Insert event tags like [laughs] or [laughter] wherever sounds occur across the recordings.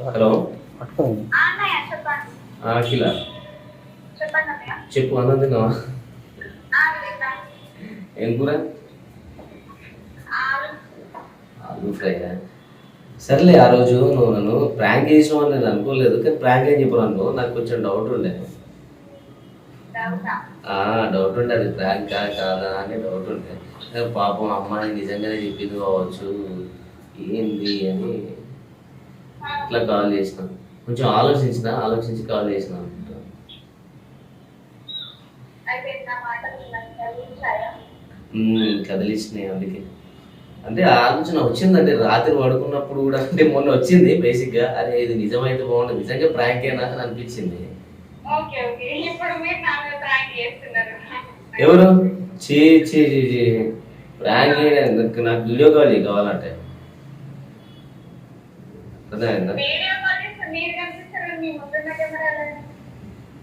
Hello. అఖిల. చెప్పు అన్నం తిన్నావా ఏం కూర? ఆలు. ఫ్రై సర్లే ఆ రోజు నువ్వు నన్ను ప్రాంక్ చేసినావు అని నేను అనుకోలేదు కానీ ప్రాంక్ అని చెప్పాను అనుకో నాకు కొంచెం డౌట్ ఉండే. డౌటా ఆ? డౌట్ ఉండే. అది ప్రాంక్ కాదా అని డౌట్ ఉండే. పాపం అమ్మాయి నిజంగానే చెప్పింది కావచ్చు. ఏంది అని ఇట్లా కాల్ చేసిన. కొంచెం ఆలోచించిన ఆలోచించి కాల్ చేసిన కదిలిచ్చినాయి అందుకే. అంటే ఆలోచన వచ్చిందంటే రాత్రి పడుకున్నప్పుడు కూడా అంటే మొన్న వచ్చింది బేసిక్గా. అరే ఇది నిజమైతే బాగుంది నిజంగా ప్రాంక్ అయినా అని అనిపించింది. ఎవరు? చీ చీ ప్రాంక్ నాకు నాకు వీడియో కాల్ కావాలంటే అర్థమైందా వీడియో కాల్ చేస్తే మీరు కనిపిస్తారు మీ ముందున్న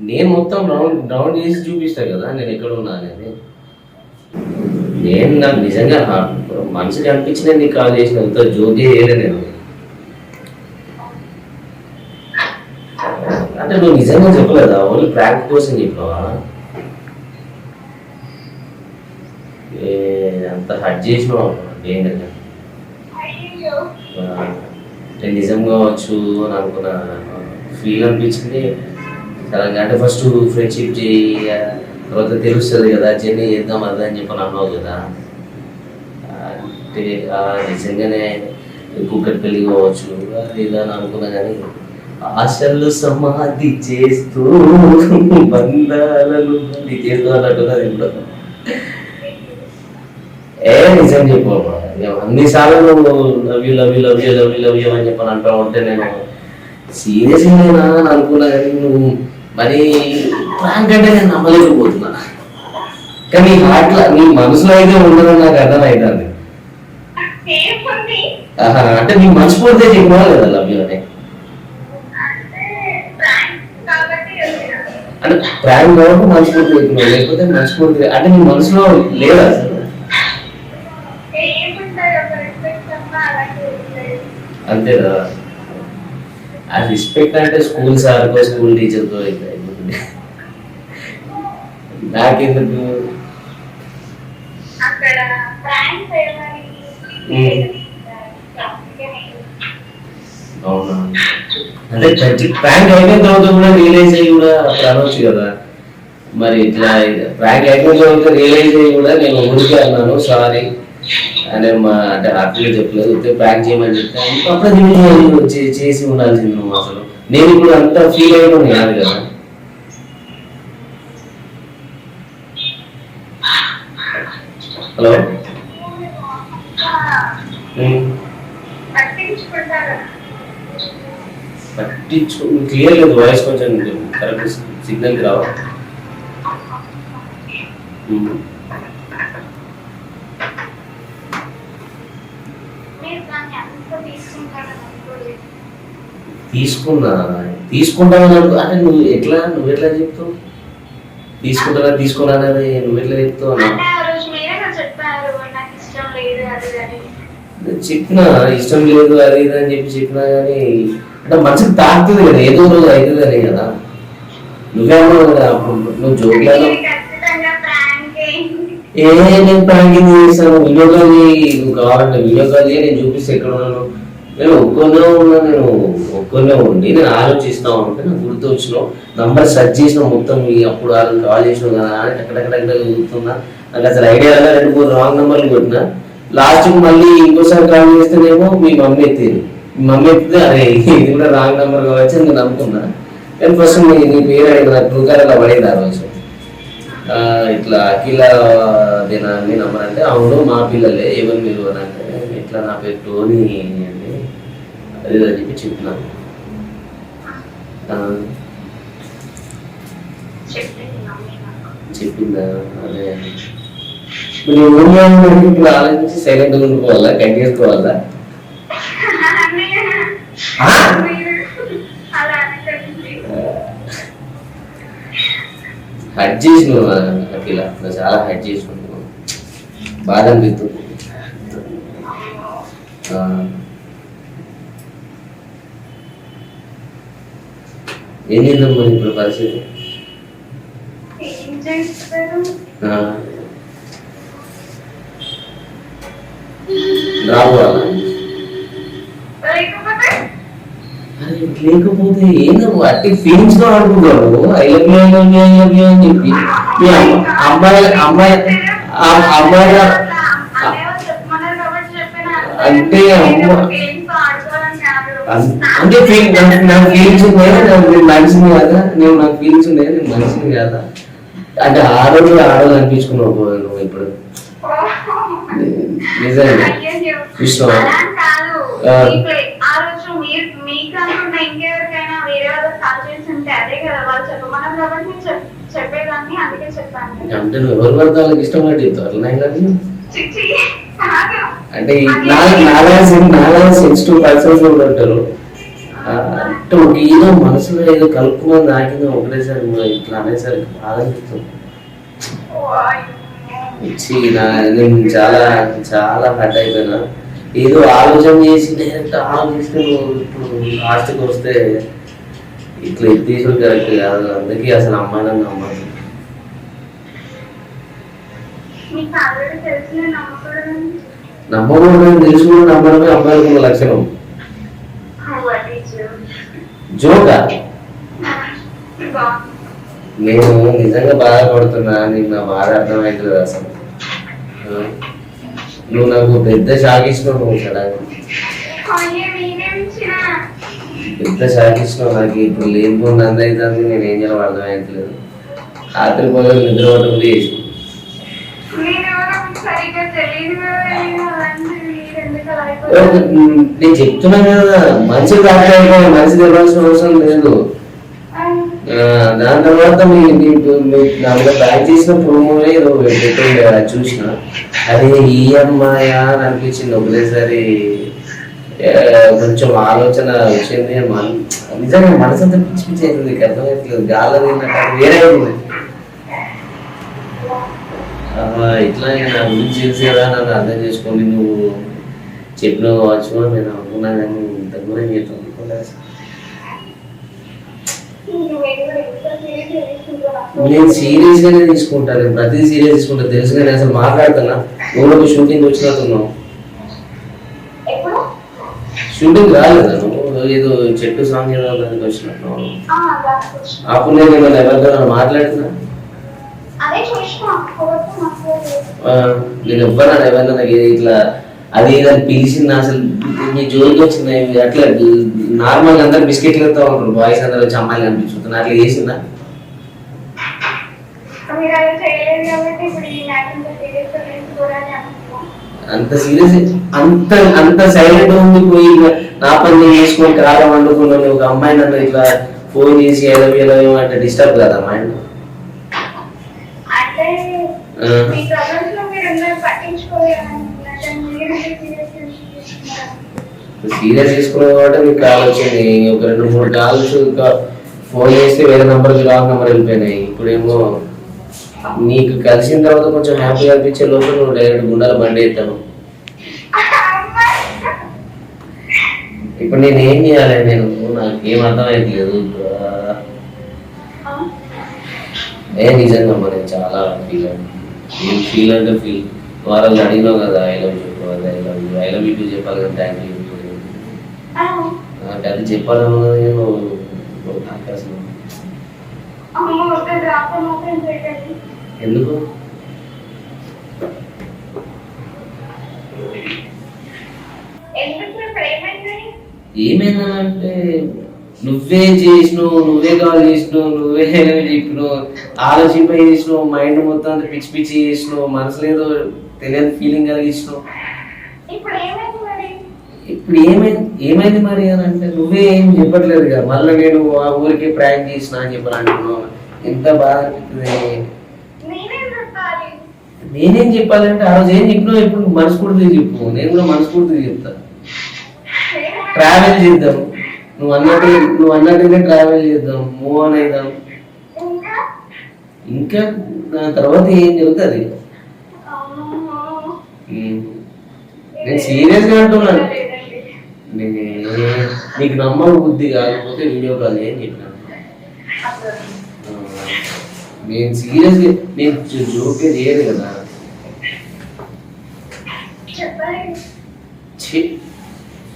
నేను మొత్తం రౌండ్ రౌండ్ చేసి చూపిస్తా కదా నేను ఎక్కడ ఉన్నా అనేది. నేను నాకు నిజంగా మనసుకి అనిపించిన నీకు కాల్ చేసిన అంత జోకే చేయలే నేను. అంటే నువ్వు నిజంగా చెప్పలేదా? ఓన్లీ ప్రాంక్ కోసం చెప్పావా? అంత హట్ చేసినావు. అయ్యో అంటే నిజం కావచ్చు అని అనుకున్న ఫీల్ అనిపించింది. చాలా అంటే ఫస్ట్ ఫ్రెండ్షిప్ చేయి తర్వాత తెలుస్తుంది కదా జర్నీ చేద్దాం అదా అని చెప్పని అన్నావు కదా. అంటే నిజంగానే కుక్కటి పెళ్ళి కావచ్చు అది అని అనుకున్నా కానీ ఆశలు సమాధి చేస్తూ బంధాలను చేస్తూ అన్నట్టున్నది ఇప్పుడు ఏ నిజం చెప్పమ్మా అన్నిసార్లు నువ్వు love you love you love you love you అని చెప్పని అంటా ఉంటే నేను సీరియస్ నేనా అని అనుకున్నా కానీ నువ్వు మరి ప్రాంక్ అంటే నేను నమ్మలేకపోతున్నా. కానీ నీ హార్ట్లో నీ మనసులో అయితే ఉండదని నాకు అర్థం అవుతుంది అంటే నీ మనస్ఫూర్తి చెప్పినా లేదా లవ్ యూ అని? అంటే ప్రాంక్ కాబట్టి అంటే ప్రాంక్ కాబట్టి మనస్ఫూర్తి లేకపోతే మనస్ఫూర్తి అంటే నీ మనసులో లేదా అసలు ఏముంటాయి ఒక రెస్పెక్ట్ అన్న అలాంటి ఉంటాయి అంతేనా? ఆ రెస్పెక్ట్ అంటే స్కూల్ సార్కో స్కూల్ టీచర్తో అయిపోతుంది. నాకెందుకు. అవునా? అంటే ప్రాంక్ అయిపోయిన తర్వాత కూడా రియలైజ్ అయ్యి కూడా అప్పుడు అనొచ్చు కదా. మరి ఇట్లా ప్రాంక్ అయిపోయిన తర్వాత రియలైజ్ అయ్యి కూడా నేను ఊరికే అన్నాను సారీ అంటే మా అంటే హ్యాపీగా చెప్పలేదు అయితే ప్రాంక్ చేయమని చెప్తే అప్పుడు నేను చేసి ఉండాల్సింది నువ్వు అసలు. నేను ఇప్పుడు అంత ఫీల్ అయిపోయింది కాదు కదా. హలో? పట్టించు క్లియర్ లేదు వాయిస్ కొంచెం కరెక్ట్ సిగ్నల్కి రావాలి ఉమ్. మీరు దాన్ని అంత తీసుకుంటారని అనుకోలేదు తీసుకున్నా తీసుకుంటానని అనుకో అంటే నువ్వు ఎట్లా నువ్వు ఎట్లా చెప్తావు? తీసుకుంటానా తీసుకున్నా నువ్వు ఎట్లా చెప్తావు చెప్పినా ఇష్టం లేదు అది ఇది అని చెప్పి చెప్పినా కానీ అంటే మనసుకు తాకుతుంది కదా ఏదో రోజు అవుతుంది అని కదా నువ్వేమో కదా అప్పుడు నువ్వు జోక్యాలో ఏ నేను ప్రాంకింగ్ వీడియో కాల్ చేయి నువ్వు కావాలంటే వీడియో కాల్ చేయి నేను చూపిస్తే ఎక్కడ ఉన్నాను. నేను ఒక్కనే ఉన్నా నేను ఒక్కనే ఉండి నేను ఆలోచిస్తా ఉంటే నాకు గుర్తు వచ్చినావు నంబర్ సెర్చ్ చేసిన మొత్తం మీ అప్పుడు వాళ్ళు కాల్ చేసినావు కదా అని టక్కడక్కడ గుర్తున్నా నాకు అసలు ఐడియా లేదా రెండు మూడు రాంగ్ నెంబర్లు కొట్టినా. లాస్ట్ మళ్ళీ ఇంకోసారి కాల్ చేస్తేనేమో మీ మమ్మీ ఎత్తింది. మీ మమ్మీ ఎత్తితే అరే ఇది కూడా రాంగ్ నెంబర్ కావచ్చు అని నేను అనుకున్నా. కానీ ఫస్ట్ నీ నీ పేరు అడిగిన నాకు బ్లూ పడేది ఆ రోజు. ఇట్లా అఖిల దేనా అని నంబర్ అంటే అవును మా పిల్లలే ఎవరు మీరు అని అంటే ఇట్లా నా పేరు టోనీ అని. అది ఇది అని చెప్పి చెప్పిన ఆ, చెప్పింది మమ్మీ నాకు చెప్పిందా అదే ఇప్పుడు నీ ఊళ్ళో ఉన్నప్పుడు ఇప్పుడు ఆలోచించి సైలెంట్గా ఉండిపోవాలా కట్ చేసుకోవాలా అన్నయ్య, ఆ? మీరు అలా అనకండి హట్ చేసినావు అఖిల నువ్వు చాలా హట్ చేసినావు బాధ అనిపిస్తుంది ఏం చేద్దాం మరి ఇప్పుడు పరిస్థితి. రావాలా లేకపోతే ఏందో అట్టి ఫీలింగ్స్తో ఆడుకుంటారు I love you I love you I love you అని చెప్పి. అమ్మాయి అమ్మాయి అమ్మాయి అంటే అమ్మ- feelings తో ఆడుకోవాలని కాదు. అన్- అంటే ఫీల్ నాకు ఫీలింగ్స్ ఉన్నాయి? నేను మనిషిని కదా? నేను నాకు ఫీలింగ్స్ ఉన్నాయి? నేను మనిషిని కదా? అంటే ఆ రోజు ఆ రోజు అనిపించుకున్నావు నువ్వు ఇప్పుడు? నిజంగా. విష్ణు. అంటే నువ్వు ఎవరు పడితే వాళ్ళకి ఇష్టం పట్టి చెప్తావు అంటే నాలుగు నాలుగు సెన్సిటివ్ పర్సన్స్ కూడా ఉంటారు అంటే ఒక ఏదో మనసులో ఏదో కలుపుకొని నాకింది ఒకటేసారి ఇట్లా అనేసరికి బాధ అనిపిస్తుంది. నేను చాలా చాలా హట్ అయిపోయినా. ఏదో ఆలోచన చేసి డైరెక్ట్ ఆలోచిస్తే ఇప్పుడు లాస్ట్కి వస్తే ఇట్లా ఎత్తేసుడు కరెక్ట్ కాదు. అందుకే అసలు అమ్మాయి నన్ను నమ్మదు మీకు ఆల్రెడీ తెలిసి నేను నమ్మకూడదు నమ్మకూడదు తెలిసి కూడా నమ్మడమే అమ్మాయికి ఉన్న లక్షణం. జోకా? నేను నిజంగా బాధపడుతున్నా నీకు నా బాధ అర్థమవుతుంది అసలు? నువ్వు నాకు పెద్ద షాక్ ఇచ్చినావు నువ్వు సడన్ పెద్ద షాక్ ఇచ్చినావు నాకు. ఇప్పుడు లేనిపోయింది అంద అవుతుంది నేను ఏం చేయాలో అర్థమవుతలేదు రాత్రి పోయి నిద్ర పట్టకుండా చేసి సరిగ్గా తెలియదు కదా నేను అలాంటి మీరు ఎందుకు అలా అయిపోయారు? నేను చెప్తున్నా కదా మంచి డాక్టర్ మంచి తెలియాల్సిన అవసరం లేదు. దాని తర్వాత మీ మీకు బ్యాక్ చేసిన ప్రోమోలో ఏదో పెట్టింది కదా చూసిన. అదే ఈ అమ్మాయా అని అనిపించింది ఒకటేసారి ఆ, కొంచెం ఆలోచన వచ్చింది నిజంగా మనసు అంతా పిచ్చి పిచ్చి అవుతుంది నీకు అర్థమవుతుంది గాలి అది వేరే ఉంది ఆ, ఇట్లా నేను నా గురించి తెలిసి కదా నన్ను అర్థం చేసుకొని నువ్వు చెప్పినావు కావచ్చు అని నేను అనుకున్నా కానీ ఇంత దూరం చేస్తాను అనుకోలేదు? నేను సీరియస్ గానే తీసుకుంటాను. నేను ప్రతి సీరియస్ తీసుకుంటా. తెలుసు కానీ అసలు మాట్లాడుతున్నా. నువ్వు ఒక షూటింగ్ వచ్చినట్టున్నావు. షూటింగ్ రాలేదా ఏదో చెట్టు సాంగ్ ఏదో దానికి వచ్చినట్టున్నావు. ఆ, దానికి వచ్చిన. అప్పుడు నేను ఏమైనా ఎవరితో మాట్లాడుతున్నా అదే చూసిన కోరుతూ మాట్లాడలేదు ఆ, నేను ఎవ్వరు ఎవరైనా నాకు ఇట్లా అది దాన్ని పిలిచింది అసలు మీ జోలికి వచ్చింది అట్లా నార్మల్ అందరు బిస్కెట్లు ఎత్తా ఉంటారు. బాయ్స్ అందరూ వచ్చి అమ్మాయిలు కనిపించుతున్నారు అట్లా చేసిందా అంత సీరియస్ అంత అంత సైలెంట్ ఉంది పోయి నా పని చేసుకొని కారం వండుకున్నాను ఒక అమ్మాయి నన్ను ఇట్లా ఫోన్ చేసి ఎలవి ఎలవి అంటే డిస్టర్బ్ కదా మైండ్ అంటే ఆ. మీ ప్రాబ్లమ్స్లో మీరు అందరూ పట్టించుకోలేదని మీరు సీరియస్ సీరియస్ తీసుకున్నావు కాబట్టి మీకు కాల్ వచ్చింది. ఒక రెండు మూడు కాల్స్ ఇంకా ఫోన్ చేస్తే వేరే నంబర్కి రాంగ్ నెంబర్ వెళ్ళిపోయినాయి. ఇప్పుడేమో నీకు కలిసిన తర్వాత కొంచెం హ్యాపీగా అనిపించే లోపల నువ్వు డైరెక్ట్ గుండాల బండి ఎత్తాను ఇప్పుడు నేను ఏం చేయాలి? నేను నాకు ఏం అర్థమైతలేదు. ఏ నిజంగా మరి చాలా ఫీల్ ఫీల్ ఫీల్ అంటే ఫీల్ వారాలు అడిగినావు కదా I love you I love you I love you చెప్పాలి కదా థ్యాంక్ యూ నాకు అది చెప్పాలన్నది నేను ఎందుకు? ఎందుకు? నువ్వే చేసినావు నువ్వే కాల్ చేసినావు నువ్వే చెప్పినావు ఆలోచింప చేసినావు మైండ్ మొత్తం అంతా పిచ్చి పిచ్చి చేసినావు మనసులో ఏదో తెలియని ఫీలింగ్ కలిగించినావు ఇప్పుడు ఏమైంది ఏమైంది ఏమైంది మరి అని అంటే నువ్వే ఏం చెప్పట్లేదు కదా మళ్ళీ నేను ఆ ఊరికి ప్రాంక్ చేసిన అని చెప్పని అంటున్నావు ఎంత బాధ అనిపిస్తుంది. నేనేం చెప్పాలి? నేనేం చెప్పాలంటే ఆ రోజు ఏం చెప్పినావు ఇప్పుడు మనస్ఫూర్తిగా చెప్పు. నేను కూడా మనస్ఫూర్తిగా చెప్తా. ట్రావెల్ చేద్దాం. నువ్వు అన్నట్టు నువ్వు అన్నట్టుగా ట్రావెల్ చేద్దాం మూవ్ ఆన్ అవుదాం ఇంకా దాని తర్వాత ఏం జరుగుతుంది. నేను సీరియస్గా అంటున్నాను. నీకు నమ్మక బుద్ధి కాకపోతే వీడియో కాల్ ఏం చెప్పినాను ఆ, నేను సీరియస్ నేను జోకే చేయదు కదా? చెప్పాలి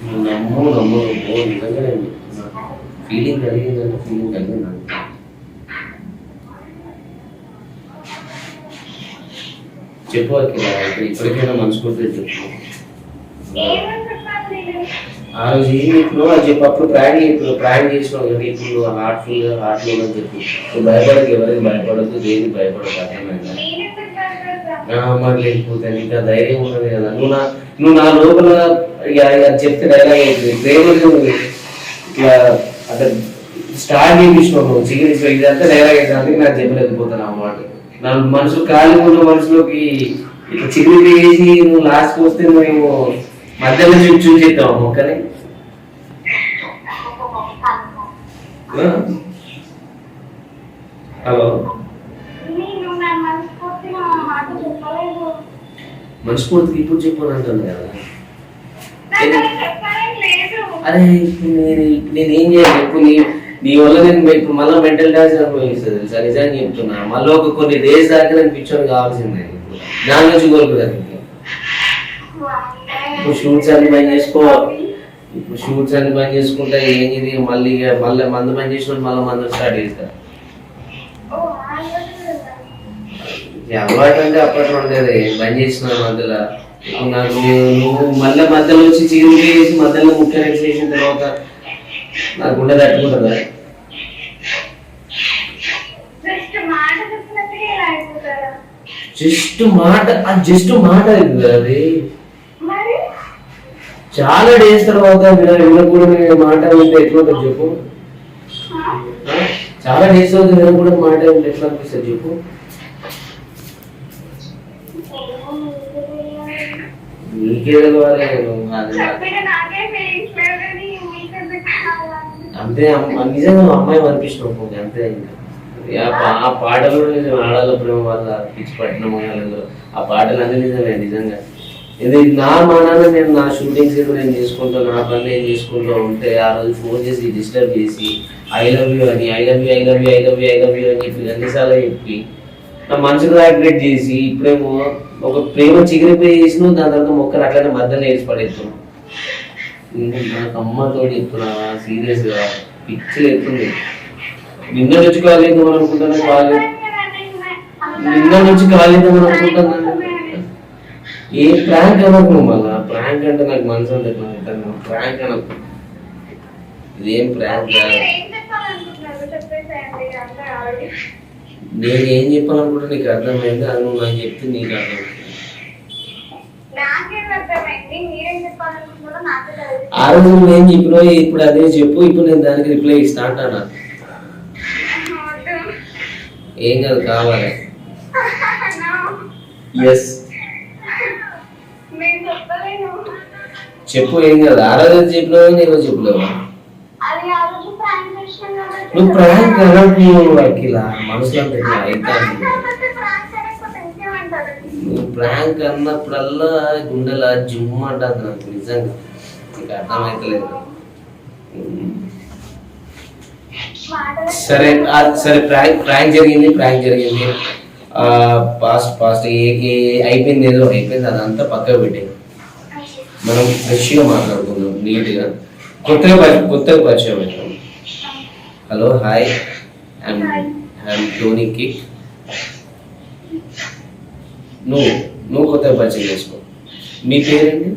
నమ్మో నమ్మో నమ్మో నిజంగానే ఫీలింగ్ కలిగిందంటే ఫీలింగ్ కలిగింది చెప్పు అక్కడ ఇప్పుడు ఇప్పటికైనా మనస్ఫూర్తిగా చెప్పు ఆ రోజు ఏం చెప్పినావు అది చెప్పు అప్పుడు ప్లాన్ చెప్పినావు ప్లాన్ చేసినావు కదా ఇప్పుడు నువ్వు హార్ట్ఫుల్గా హార్ట్లో అని చెప్పి నువ్వు భయపడకు ఎవరికి భయపడద్దు దేనికి భయపడదు అర్థమైందా మరి లేకపోతే నీకు ధైర్యం ఉండదు కదా నువ్వు నా నువ్వు నా లోపల చెప్తే డైలాగ్ అవుతుంది ప్రేమలు అక్కడ స్టార్ట్ చేయించినావు నువ్వు చికెన్ ఇదంతా డైలాగ్ అవుతుంది నాకు చెప్పలేకపోతాను ఆ మాట. నా మనసు ఖాళీ ఉన్న మనసులోకి ఇట్లా వేసి నువ్వు లాస్ట్ వస్తే మేము మధ్యలో చూసి మొక్కని ఆ? హలో? మనస్ఫూర్తికి ఇప్పుడు చెప్పు అని అంటుంది కదా నాకు అలా చెప్పాలని లేదు అరే ఇప్పుడు నేను నేనేం చేయాలి? ఇప్పుడు నీ నీ వల్ల నేను ఇప్పుడు మళ్ళీ మెంటల్ డాన్స్ అనుభవిస్తుంది తెలుసా? నిజంగా చెప్తున్నా. మళ్ళీ ఒక కొన్ని డేస్ దాకా నేను పిక్చర్ కావాల్సిందే. దాని నుంచి కోరుకున్నాను ఇప్పుడు షూట్స్ అన్ని బంద్ చేసుకో. ఇప్పుడు షూట్స్ అన్ని బంద్ చేసుకుంటే ఏం ఇది మళ్ళీ మళ్ళీ మందు బంద్ చేసినప్పుడు మళ్ళీ మందు స్టార్ట్ చేస్తా. ఓ ఆలోచన ఈ అలవాటు అంటే అప్పట్లో ఉండేది. బంద్ చేసిన ఇప్పుడు నాకు నువ్వు- మళ్ళీ మధ్యలో వచ్చి చిగురు చేసి మధ్యలో ముఖ్య చేసిన తర్వాత నాకు ఉండేది తట్టుకుంటుందా? జస్ట్ మాట అది జస్ట్ మాట అది? చాలా డేస్ తర్వాత విన వినకూడని మాట ఉంటే ఎట్లా ఉంటుంది చెప్పు? చాలా డేస్ తర్వాత వినకూడని మాట ఉంటే ఎట్లా అనిపిస్తుంది చెప్పు ఏమో మీకు తెలియాలి. నీకే తెలవాలి నువ్వు అది నాకు- చెప్పిన నాకే ఫీలింగ్స్ లేవు కానీ అంతే నిజంగా అమ్మాయి అనిపించినావు అంతే ఇంకా. ఆ పాటలు నిజం ఆడాల ప్రేమ వల్ల పిచ్చి పట్టిన ఆ పాటలు అన్నీ నిజమే నిజంగా. ఇది నా మానాన నేను నా షూటింగ్స్ నేను చేసుకుంటూ నా పని నేను చేసుకుంటూ ఉంటే ఆ రోజు ఫోన్ చేసి డిస్టర్బ్ చేసి ఐ లవ్ యూ అని I love you I love you I love you I love you అని చెప్పి అన్నిసార్లు చెప్పి నా మనసుకు యాక్టివేట్ చేసి ఇప్పుడేమో ఒక ప్రేమ చిగిరిపోయి చేసిన దాని తర్వాత మొక్కలు అట్లనే మధ్యలో వేసి పడేస్తున్నాం నాకు అమ్మతో చెప్తున్నావా సీరియస్గా పిచ్చి ఎత్తుంది నిన్న నుంచి కాలేదు చేద్దాం అనుకుంటాను కాల్ నిన్న నుంచి కాలేదు చేద్దాం అనుకుంటున్నాను. ఏ ప్రాంక్ అనకు మళ్ళా. ప్రాంక్ అంటే నాకు మనసు ప్రాంక్ అనకు. ఇదేం ప్రాంక్ కాదు. నేను ఏం చెప్పాలనుకుంటే నీకు అర్థమైంది? అది నువ్వు నాకు చెప్తే నీకు అర్థమైంది తెలియదు. ఆ రోజు చెప్పినావు ఇప్పుడు అదే చెప్పు. ఇప్పుడు నేను దానికి రిప్లై ఇస్తా అంటానా. ఏం కాదు కావాలి. [laughs] ఎస్ నేను చెప్పు ఏం కాదు. ఆ రోజు చెప్పినావు నేను చెప్పలేవు? నువ్వు ప్రాంక్ అనకు అఖిల మనసులో అయితే నువ్వు ప్రాంక్ అన్నప్పుడల్లా గుండెల జిమ్ అంటుంది నాకు నిజంగా. నీకు అర్థమవుతలేదు సరే సరే ప్రాంక్ ప్రాంక్ జరిగింది ప్రాంక్ జరిగింది. పాస్ట్ పాస్ట్ ఏ అయిపోయింది ఏదో అయిపోయింది అదంతా పక్కకు పెట్టేది మనం ఫ్రెష్గా మాట్లాడుకుందాం నీట్గా. కొత్తగా కొత్తగా పరిచయం అవుతాం hello hi I'm I'm Tony kick నువ్వు నువ్వు కొత్తగా పరిచయం చేసుకో. మీ పేరేంటి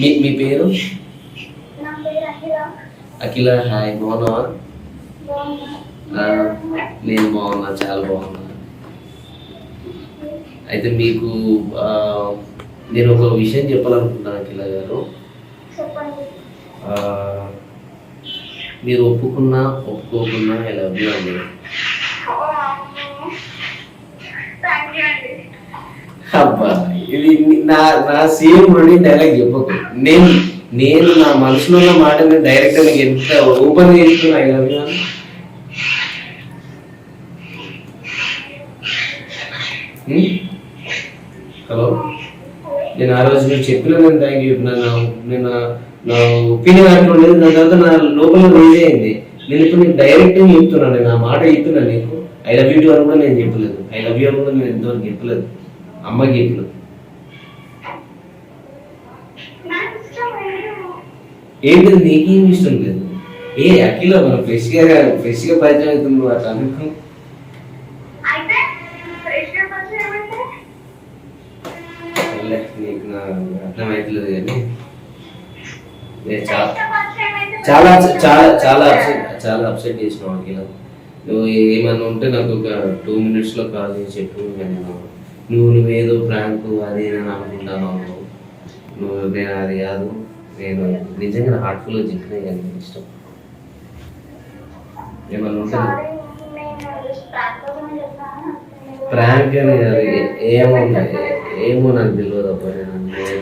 మీ మీ పేరు? అఖిల. హాయ్ బాగున్నావా? నేను బాగున్నా చాలా బాగున్నా. అయితే మీకు నేను ఒక విషయం చెప్పాలనుకుంటున్నాను అఖిల గారు. మీరు ఒప్పుకున్నా ఒప్పుకోకున్నా ఐ లవ్ యూ అండి. అబ్బా ఇది నా నా సేమ్ నుండి డైలాగ్ చెప్పకు. నేను నేను నా మనసులో ఉన్న మాట నేను డైరెక్ట్ మీకు ఎంత ఓపెన్ చేస్తున్నా ఐ లవ్ యూ హలో? నేను ఆ రోజు నువ్వు చెప్పిన నేను థ్యాంక్ యూ నేను నా ఒపీనియన్ అట్లా ఉండేది దాని తర్వాత నా లోపల రేజ్ అయింది. నేను ఇప్పుడు నీకు డైరెక్ట్ చెప్తున్నాను నేను ఆ మాట చెప్తున్నాను నీకు. ఐ లవ్ యూ అని కూడా నేను చెప్పలేదు. ఐ లవ్ యూ అని కూడా నేను ఎంతవరకు చెప్పలేదు. అమ్మకి చెప్పలేదు ఏంటి నీకేం ఇష్టం లేదు? ఏ అఖిల మనం ఫ్రెష్గా ఫ్రెష్గా పరిచయం అవుతుంది అట్లా అనుకో. నేను చాలా గా చాలా చాలా చాలా అప్సెట్ చాలా అప్సెట్ చేసినావు అఖిల నువ్వు ఏమన్నా ఉంటే నాకు ఒక టూ మినిట్స్లో కాల్ చేసి చెప్పు నేను నువ్వు నువ్వేదో ప్రాంక్ అది అని అనుకుంటాను నువ్వు. నేను అది కాదు. నేను నిజంగా హార్ట్ఫుల్గా చెప్పినా కానీ నీకు ఇష్టం. ఏమన్నా ఉంటే నేను ప్రాంక్ చెప్పాను. అని కాదు ఏమో ఏమో నాకు తెలియదు అబ్బా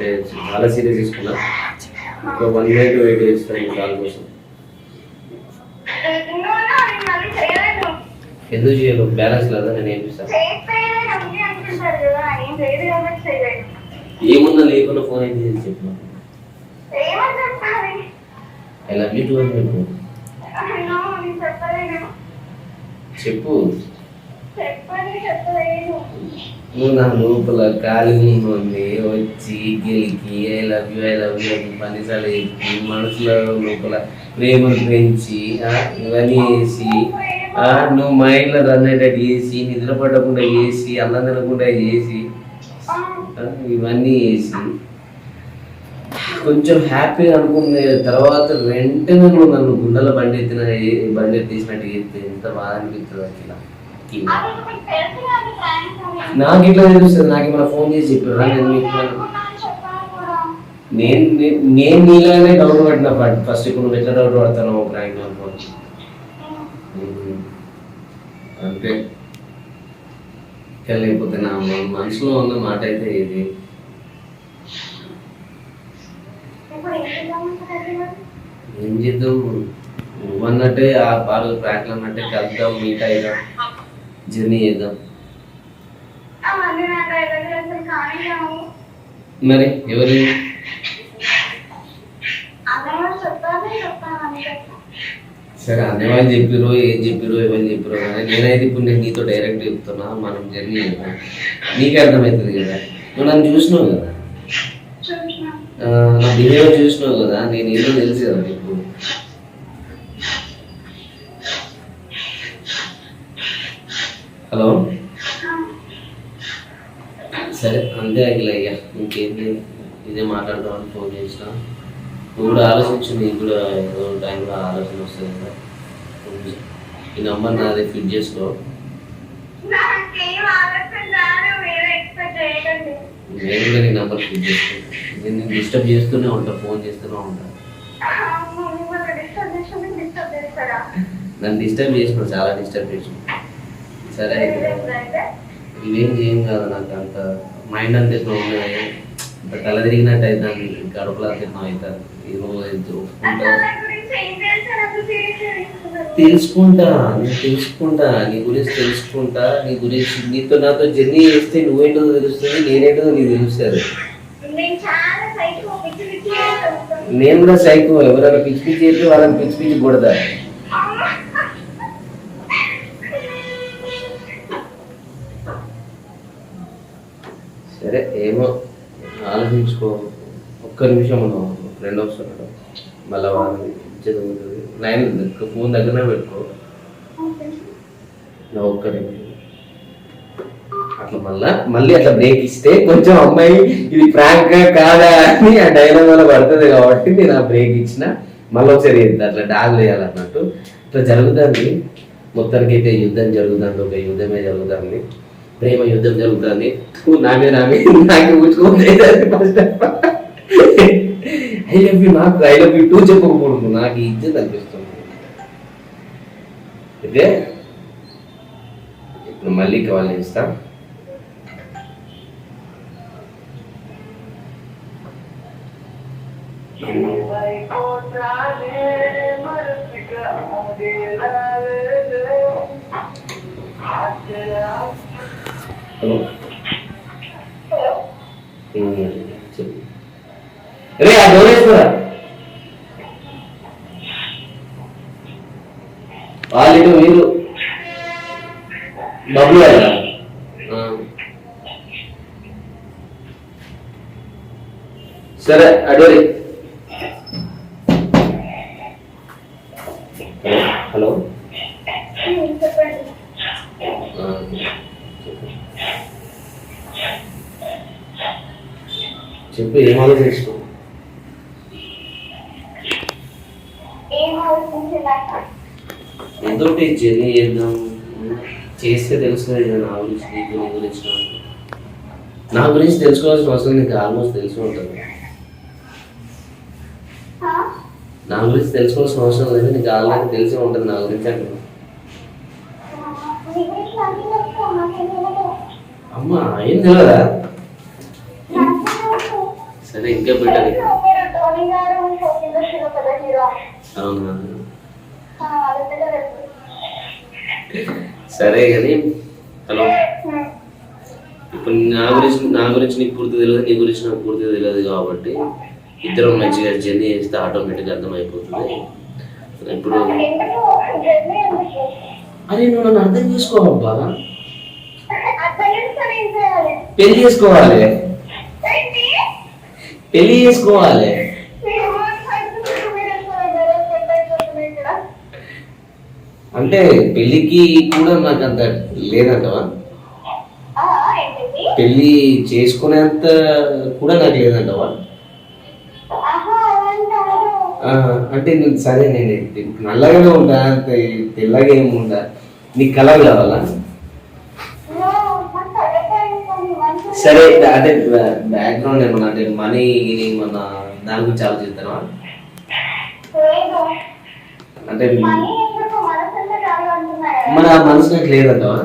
నేను చాలా సీరియస్ తీసుకున్నా ఒక వన్ మినిట్ వెయిట్ చేస్తాను కాల్ కోసం. నువ్వు నేను మళ్ళీ చేయలేదు ఎందుకు చేయలేదు బ్యాలెన్స్ లేదా నేను ఏం చేస్తాను? ఏం ఏముందా లేకుండా ఫోన్ అయితే చేసి చెప్పు ఏమని చెప్పాలి ఐ లవ్ యూ టూ అని చెప్పు. చెప్పు. చెప్పని నువ్వు నా లోపల కాలి ఉంది వచ్చి గెలికి I love you I love you అని పనిసార్లు చెప్పి మనసులో లోపల ప్రేమను పెంచి ఇవన్నీ వేసి ఆ, నువ్వు మైండ్లో రన్ అయ్యేటట్టు చేసి నిద్ర పడకుండా చేసి అన్నం తినకుండా చేసి ఇవన్నీ చేసి కొంచెం హ్యాపీగా అనుకునే తర్వాత వెంటనే నువ్వు నన్ను గుండెల బండి ఎత్తిన బండి ఎత్తేసినట్టు చెప్తే ఎంత బాధ అనిపిస్తుంది అట్లా నాకు ఇట్లా తెలుస్తుంది నాకు ఏమైనా ఫోన్ చేసి చెప్పారా నేను మీకు నేను నేను- నీలానే డౌట్ పడిన ఫస్ట్ ఇప్పుడు నువ్వు ఎట్లా డౌట్ పడతాను ఉమ్. అంతే. ఇంకా లేకపోతే నా మన- మనసులో ఉన్న మాట అయితే ఇది. ఏం చేద్దాం నువ్వు అన్నట్టే ఆ పాలు ప్రాంక్లు అన్నట్టే కలుద్దాం మీట్ అయిదాం. జర్నీ చేద్దాం. మరి ఎవరు? సరే అన్నవాళ్ళు చెప్పిరో ఏం చెప్పిరో ఎవరు చెప్పిరో కానీ నేనైతే ఇప్పుడు నేను నీతో డైరెక్ట్ చెప్తున్నా మనం జర్నీ చేద్దాం. నీకే అర్థమవుతుంది కదా? నువ్వు నన్ను చూసినావు కదా? నా బిహేవియర్ చూసినావు కదా? నేను ఏదో తెలుసు కదా హలో? సరే అంతే అఖిల అయ్యా ఇంకేంటి ఇదే మాట్లాడదామని ఫోన్ చేసిన. నువ్వు కూడా ఆలోచించు నీకు కూడా ఏదో టైంలో ఆలోచన వస్తుంది కదా. ఈ నెంబర్ నాది ఫిట్ చేసుకో. నేను కూడా నీ నెంబర్ ఫిట్ చేసుకో. నేను డిస్టర్బ్ చేస్తూనే ఉంటా ఫోన్ చేస్తూనే ఉంటా. నన్ను డిస్టర్బ్ చేసిన చాలా డిస్టర్బ్ చేసిన సరే ఇవేం చేయం కదా నాకు అంత మైండ్ అంత ఉన్నాయి అంత కల తిరిగినట్టు అవుతుంది అంత ఎట్లా అవుతుంది తెలుసుకుంటా నేను తెలుసుకుంటా. నీ గురించి తెలుసుకుంటా. నీ గురించి నీతో నాతో జర్నీ చేస్తే నువ్వేంటో తెలుస్తుంది నేనేంటో నీకు తెలుస్తుంది. నేను కూడా సైకో ఎవరైనా పిచ్చి పిచ్చి వాళ్ళని పిచ్చి పిచ్చి కొడతా. సరే ఏమో ఆలోచించుకో. ఒక్క నిమిషం ఉన్నావు ఫ్రెండ్ వస్తున్నాడు. మళ్ళీ వాళ్ళు చదువుతుంది లైన్ ఫోన్ దగ్గరనే పెట్టుకో. నా ఒక్క నిమిషం అట్లా మళ్ళా మళ్ళీ అట్లా బ్రేక్ ఇస్తే కొంచెం అమ్మాయి ఇది ప్రాంక్ కాదా అని ఆ డైలాగ్ వల్ల పడుతుంది కాబట్టి నేను ఆ బ్రేక్ ఇచ్చిన. మళ్ళీ ఒకసారి. అట్లా డాగ్ వేయాలన్నట్టు ఇట్లా జరుగుతుంది. మొత్తానికి అయితే యుద్ధం జరుగుతుంది. ఒక యుద్ధమే జరుగుతుంది. ప్రేమ యుద్ధం జరుగుతుంది. నామే నామే నాకే ఊచుకోండి ఫస్ట్ ఐ లవ్ యూ నాకు ఐ లవ్ యూ టూ చెప్పకూడదు నాకు ఇజ్జత్ అనిపిస్తుంది. అయితే ఇప్పుడు మళ్ళీ కావాలని ఇస్తాం Yeah. హలో. రే ఆ డోర్ వేసుకోరా వాళ్ళు. మీరు బబ్బులు ఆ. సరే అడోరి హలో చెప్పండి ఆ. చెప్పు ఏం ఆలోచిస్తున్నావు ఏం ఆలోచించిందాక ఏదో ఒకటి జర్నీ చేద్దాం చేస్తే తెలుస్తుంది నా గురించి నీకు నీ గురించి నా గురించి తెలుసుకోవాల్సిన అవసరం నీకు ఆల్మోస్ట్ తెలిసి ఉంటుంది. నా గురించి తెలుసుకోవాల్సిన అవసరం లేదు నీకు ఆల్రెడీ తెలిసి ఉంటుంది నా గురించి అంటే. అమ్మా ఏం తెలియదా సరే ఇంకా పెట్టాలి మీరు టోనీ గారు షోకి ఇండస్ట్రీలో పెద్ద హీరో అవునా? సరే కానీ హలో. ఇప్పుడు నా గురించి నా గురించి నీకు పూర్తి తెలియదు నీ గురించి నాకు పూర్తిగా తెలియదు కాబట్టి ఇద్దరం మంచిగా జర్నీ చేస్తే ఆటోమేటిక్గా అర్థమైపోతుంది. ఇప్పుడు అరే నువ్వు నన్ను అర్థం చేసుకోవబ్బా పెళ్ళి చేసుకోవాలి పెళ్ళి చేసుకోవాలి మీరు మాట్లాడుతున్నారు మీరు అసలు వేరే పెట్టేస్తున్నారు ఇక్కడ అంటే పెళ్ళికి కూడా నాకు అంత లేదంటవా పెళ్ళి చేసుకునేంత కూడా నాకు లేదంటవా అంటే నువ్వు సరే నేను నల్లగానే ఉంటా అంత తెల్లగా ఏమి ఉంటా. నీకు కలర్ కావాలా? సరే అంటే బ్యాక్గ్రౌండ్ ఏమన్నా అంటే మనీ ఏమన్నా దాని గురించి ఆలోచిస్తావా అంటే ఆ మనసు నాకు లేదంటవా?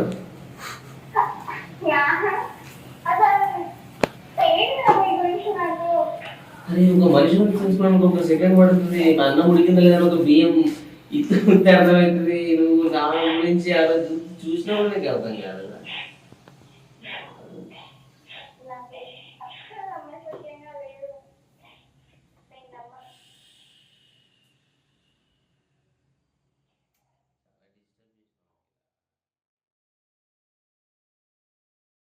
అరే ఒక మనిషి గురించి తెలుసుకోవడానికి ఒక సెకండ్ పడుతుంది. అన్నం ఉడికిందా లేదా ఒక బియ్యం ఉంటే అర్థమవుతుంది. నువ్వు నా గురించి అలా చూసినా కూడా నీకు అర్థం కాదు.